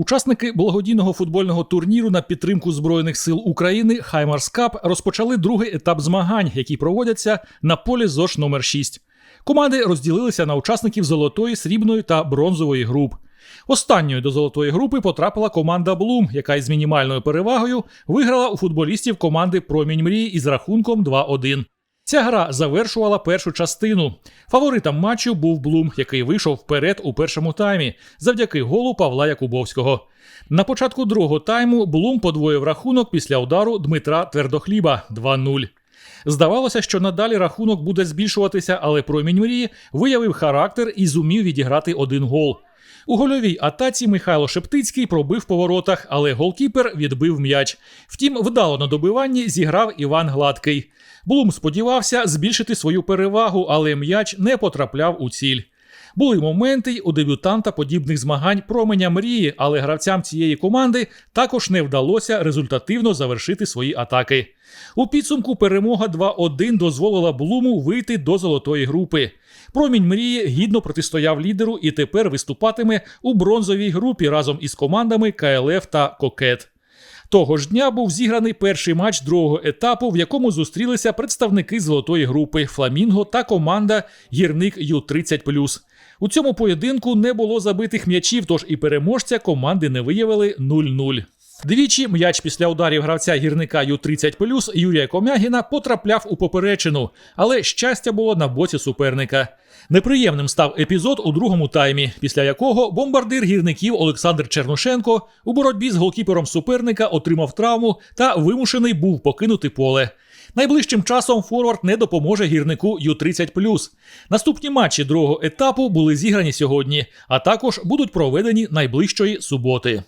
Учасники благодійного футбольного турніру на підтримку Збройних сил України Хаймарс Кап розпочали другий етап змагань, які проводяться на полі ЗОШ номер 6 Команди розділилися на учасників золотої, срібної та бронзової груп. Останньою до золотої групи потрапила команда Блум, яка із мінімальною перевагою виграла у футболістів команди Промінь мрії із рахунком 2-1. Ця гра завершувала першу частину. Фаворитом матчу був Блум, який вийшов вперед у першому таймі завдяки голу Павла Якубовського. На початку другого тайму Блум подвоїв рахунок після удару Дмитра Твердохліба 2-0. Здавалося, що надалі рахунок буде збільшуватися, але промінь мрії виявив характер і зумів відіграти один гол. У гольовій атаці Михайло Шептицький пробив по воротах, але голкіпер відбив м'яч. Втім, вдало на добиванні зіграв Іван Гладкий. Блум сподівався збільшити свою перевагу, але м'яч не потрапляв у ціль. Були моменти й у дебютанта подібних змагань променя мрії, але гравцям цієї команди також не вдалося результативно завершити свої атаки. У підсумку перемога 2-1 дозволила Блуму вийти до золотої групи. Промінь мрії гідно протистояв лідеру і тепер виступатиме у бронзовій групі разом із командами КЛФ та Кокет. Того ж дня був зіграний перший матч другого етапу, в якому зустрілися представники золотої групи Фламінго та команда Гірник Ю-30+. У цьому поєдинку не було забитих м'ячів, тож і переможця команди не виявили 0-0. Двічі м'яч після ударів гравця гірника Ю-30+, Юрія Комягіна потрапляв у поперечину, але щастя було на боці суперника. Неприємним став епізод у другому таймі, після якого бомбардир гірників Олександр Чернушенко у боротьбі з голкіпером суперника отримав травму та вимушений був покинути поле. Найближчим часом форвард не допоможе гірнику Ю-30+. Наступні матчі другого етапу були зіграні сьогодні, а також будуть проведені найближчої суботи.